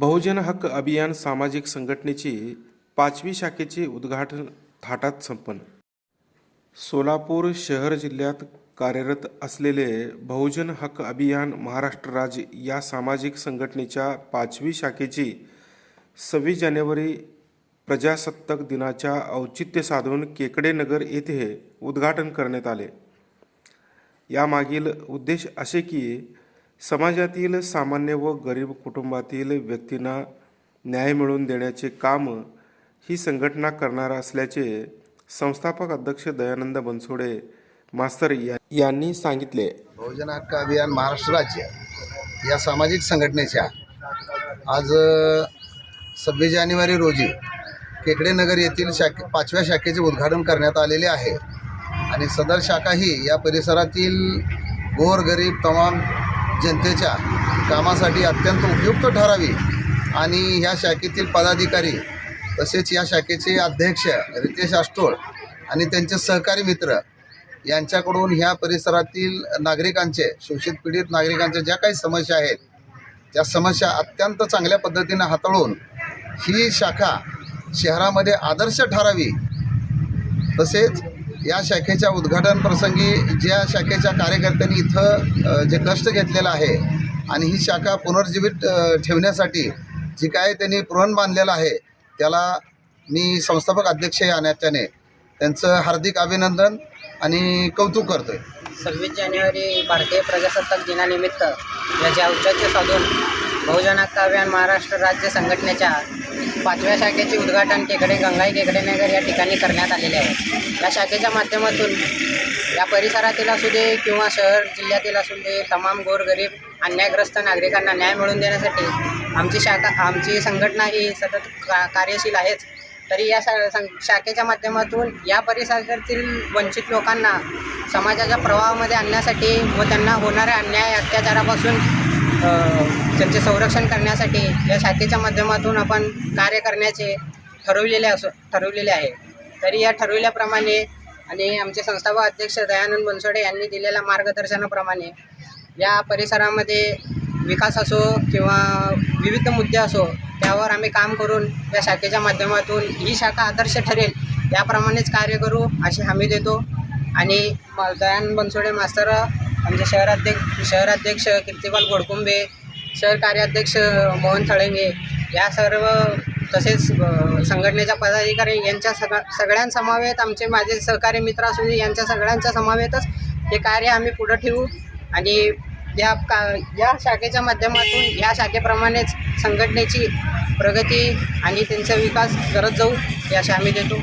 बहुजन हक्क अभियान सामाजिक संघटनेची पाचवी शाखेचे उद्घाटन थाटात संपन्न. सोलापूर शहर जिल्ह्यात कार्यरत असलेले बहुजन हक्क अभियान महाराष्ट्र राज्य या सामाजिक संघटनेच्या पाचवी शाखेची सव्वीस जानेवारी प्रजासत्ताक दिनाच्या औचित्य साधून केकडे नगर येथे उद्घाटन करण्यात आले. यामागील उद्देश असे की समाजातील सामान्य व गरीब कुटुंबातील व्यक्तींना न्याय मिळवून देण्याचे काम ही संघटना करणार असल्याचे संस्थापक अध्यक्ष दयानंद बनसोडे मास्तर या- यांनी सांगितले. बहुजन हक्क अभियान महाराष्ट्र राज्य या सामाजिक संघटनेच्या आज सव्वीस जानेवारी रोजी केकडे नगर येथील शाखे पाचव्या शाखेचे उद्घाटन करण्यात आलेले आहे. आणि सदर शाखा ही या परिसरातील गोरगरीब तमाम जनतेच्या कामासाठी अत्यंत उपयुक्त ठरावी. आणि ह्या शाखेतील पदाधिकारी तसेच या शाखेचे अध्यक्ष रितेश आष्टोळ आणि त्यांचे सहकारी मित्र यांच्याकडून ह्या परिसरातील नागरिकांचे शोषित पीडित नागरिकांच्या ज्या काही समस्या आहेत त्या समस्या अत्यंत चांगल्या पद्धतीनं हाताळून ही शाखा शहरामध्ये आदर्श ठरावी. तसेच या शाखेच्या उद्घाटन प्रसंगी ज्या शाखेच्या कार्यकर्त्यांनी इथं जे कष्ट घेतलेलं आहे आणि ही शाखा पुनर्जीवित ठेवण्यासाठी जी काय त्यांनी प्रण बांधलेलं आहे त्याला मी संस्थापक अध्यक्ष या नात्याने त्यांचं हार्दिक अभिनंदन आणि कौतुक करतो आहे सव्वीस जानेवारी भारतीय प्रजासत्ताक दिनानिमित्त याचे औचित्य साधून बहुजन हक्क अभियान महाराष्ट्र राज्य संघटनेच्या पाचव्या शाखेचे उद्घाटन केकडे गंगाई केकडे नगर या ठिकाणी करण्यात आलेले आहे. या शाखेच्या माध्यमातून या परिसरातील असू दे किंवा शहर जिल्ह्यातील असू दे तमाम गोरगरीब अन्यायग्रस्त नागरिकांना न्याय मिळवून देण्यासाठी आमची शाखा आमची संघटना ही सतत का कार्यशील आहेच. तरी या शा सं- शाखेच्या माध्यमातून या परिसरातील वंचित लोकांना समाजाच्या प्रवाहामध्ये आणण्यासाठी व त्यांना होणाऱ्या अन्याय अत्याचारापासून त्यांचे संरक्षण करण्यासाठी या शाखेच्या माध्यमातून आपण कार्य करण्याचे ठरवलेले असो ठरवलेले आहे. तरी या ठरविल्याप्रमाणे आणि आमचे संस्थापक अध्यक्ष दयानंद बनसोडे यांनी दिलेल्या मार्गदर्शनाप्रमाणे या परिसरामध्ये विकास असो किंवा विविध मुद्दे असो त्यावर आम्ही काम करून या शाखेच्या माध्यमातून ही शाखा आदर्श ठरेल याप्रमाणेच कार्य करू अशी हमी देतो. आणि दयानंद बनसोडे मास्तर आमचे शहराध्यक्ष शहराध्यक्ष कीर्तिपाल गोडकुंबे शहर कार्याध्यक्ष मोहन थळंगे या सर्व तसेच संघटनेच्या पदाधिकारी यांच्या सग सगळ्यांसमावेत आमचे माझे सहकारी मित्र असू दे यांच्या सगळ्यांच्या समावेतच हे कार्य आम्ही पुढं ठेवू. आणि या का या शाखेच्या माध्यमातून या शाखेप्रमाणेच संघटनेची प्रगती आणि त्यांचा विकास करत जाऊ याशी आम्ही देतो